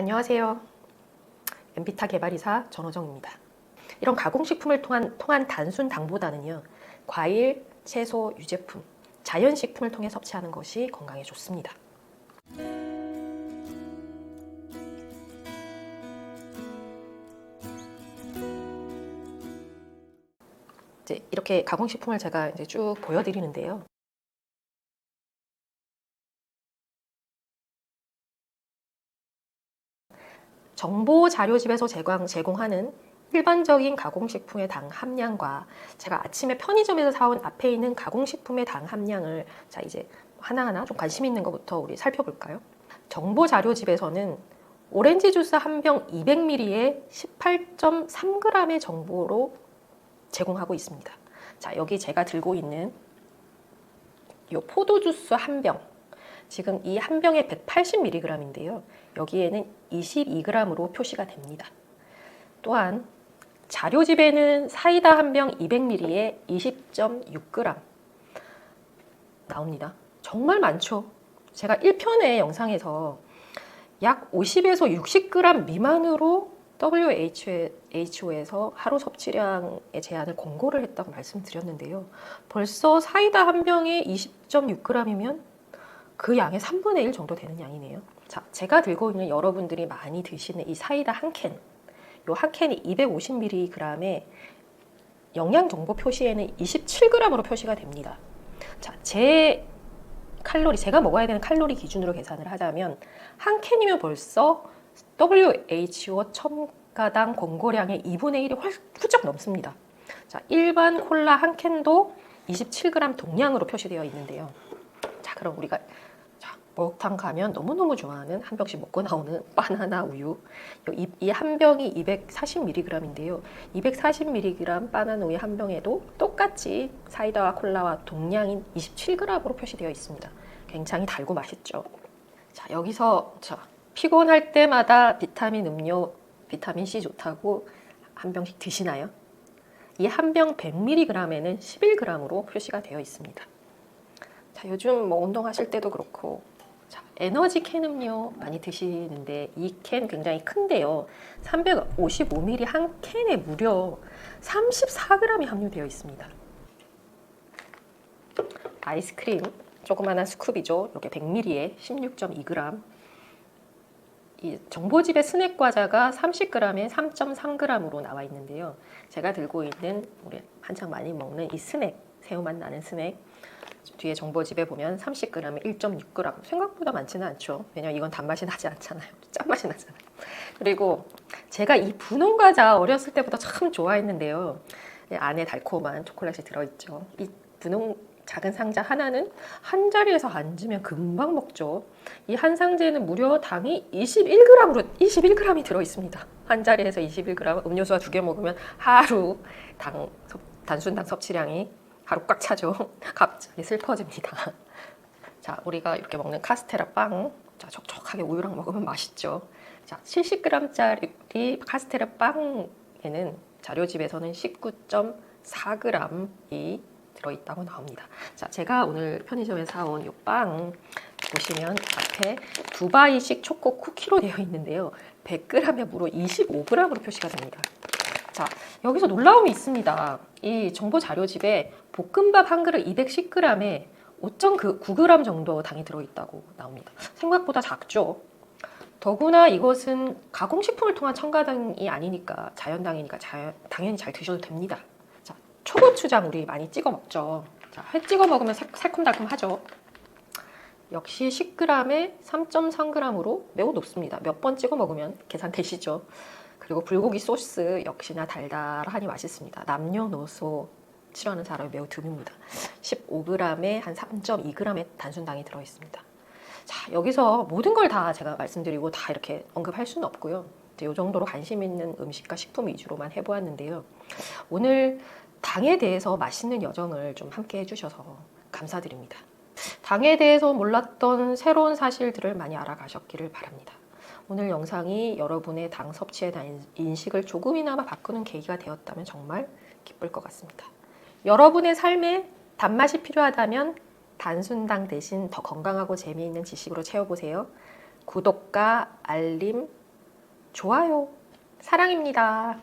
안녕하세요. 엔비타 개발이사 전호정입니다. 이런 가공식품을 통한, 통한 단순 당보다는요, 과일, 채소, 유제품, 자연식품을 통해 섭취하는 것이 건강에 좋습니다. 이제 이렇게 가공식품을 제가 이제 쭉 보여드리는데요. 정보 자료집에서 제공, 제공하는 일반적인 가공식품의 당 함량과 제가 아침에 편의점에서 사온 앞에 있는 가공식품의 당 함량을 자 이제 하나하나 좀 관심 있는 것부터 우리 살펴볼까요? 정보 자료집에서는 오렌지 주스 한 병 200ml에 18.3g의 정보로 제공하고 있습니다. 자, 여기 제가 들고 있는 이 포도 주스 한 병. 지금 이 한 병에 180mg인데요. 여기에는 22g으로 표시가 됩니다. 또한 자료집에는 사이다 한 병 200ml에 20.6g 나옵니다. 정말 많죠. 제가 1편의 영상에서 약 50에서 60g 미만으로 WHO에서 하루 섭취량의 제한을 권고를 했다고 말씀드렸는데요. 벌써 사이다 한 병에 20.6g이면 그 양의 3분의 1 정도 되는 양이네요. 자, 제가 들고 있는 여러분들이 많이 드시는 이 사이다 한 캔. 요 한 캔이 250mg에 영양 정보 표시에는 27g으로 표시가 됩니다. 자, 제 칼로리 제가 먹어야 되는 칼로리 기준으로 계산을 하자면 한 캔이면 벌써 WHO 첨가당 권고량의 2분의 1이 훌쩍 넘습니다. 자, 일반 콜라 한 캔도 27g 동량으로 표시되어 있는데요. 자, 그럼 우리가 자, 목욕탕 가면 너무너무 좋아하는 한 병씩 먹고 나오는 바나나 우유. 이 한 병이 240mg인데요. 240mg 바나나 우유 한 병에도 똑같이 사이다와 콜라와 동량인 27g으로 표시되어 있습니다. 굉장히 달고 맛있죠. 자, 여기서 자, 피곤할 때마다 비타민 음료, 비타민 C 좋다고 한 병씩 드시나요? 이 한 병 100mg에는 11g으로 표시가 되어 있습니다. 자, 요즘 뭐 운동하실 때도 그렇고 자, 에너지 캔 음료 많이 드시는데 이 캔 굉장히 큰데요. 355ml 한 캔에 무려 34g이 함유되어 있습니다. 아이스크림 조그마한 스쿱이죠. 이게 100ml에 16.2g. 이 정보집의 스낵 과자가 30g에 3.3g으로 나와 있는데요. 제가 들고 있는 우리 한창 많이 먹는 이 스낵, 새우맛 나는 스낵. 뒤에 정보집에 보면 30g에 1.6g. 생각보다 많지는 않죠. 왜냐면 이건 단맛이 나지 않잖아요. 짠맛이 나잖아요. 그리고 제가 이 분홍 과자 어렸을 때부터 참 좋아했는데요. 안에 달콤한 초콜릿이 들어있죠. 이 분홍 작은 상자 하나는 한 자리에서 앉으면 금방 먹죠. 이 한 상자에는 무려 당이 21g으로 21g이 들어 있습니다. 한 자리에서 21g 음료수와 두 개 먹으면 하루 당 단순당 섭취량이 하루 꽉 차죠. 갑자기 슬퍼집니다. 자, 우리가 이렇게 먹는 카스테라 빵. 자, 촉촉하게 우유랑 먹으면 맛있죠. 자, 70g짜리 카스테라 빵에는 자료집에서는 19.4g이 들어있다고 나옵니다. 자, 제가 오늘 편의점에서 사온 이 빵 보시면 앞에 두바이식 초코 쿠키로 되어 있는데요. 100g에 무려 25g으로 표시가 됩니다. 자, 여기서 놀라움이 있습니다. 이 정보 자료집에 볶음밥 한 그릇 210g에 5.9g 정도 당이 들어있다고 나옵니다. 생각보다 작죠? 더구나 이것은 가공식품을 통한 첨가당이 아니니까 자연당이니까 자연, 당연히 잘 드셔도 됩니다. 자, 초고추장 우리 많이 찍어 먹죠. 자, 회 찍어 먹으면 새, 새콤달콤하죠. 역시 10g에 3.3g으로 매우 높습니다. 몇 번 찍어 먹으면 계산되시죠. 그리고 불고기 소스 역시나 달달하니 맛있습니다. 남녀노소 싫어하는 사람이 매우 드뭅니다. 15g에 한 3.2g의 단순당이 들어 있습니다. 자, 여기서 모든 걸 다 제가 말씀드리고 다 이렇게 언급할 수는 없고요. 이 정도로 관심 있는 음식과 식품 위주로만 해보았는데요. 오늘 당에 대해서 맛있는 여정을 좀 함께 해주셔서 감사드립니다. 당에 대해서 몰랐던 새로운 사실들을 많이 알아가셨기를 바랍니다. 오늘 영상이 여러분의 당 섭취에 대한 인식을 조금이나마 바꾸는 계기가 되었다면 정말 기쁠 것 같습니다. 여러분의 삶에 단맛이 필요하다면 단순당 대신 더 건강하고 재미있는 지식으로 채워보세요. 구독과 알림, 좋아요. 사랑입니다.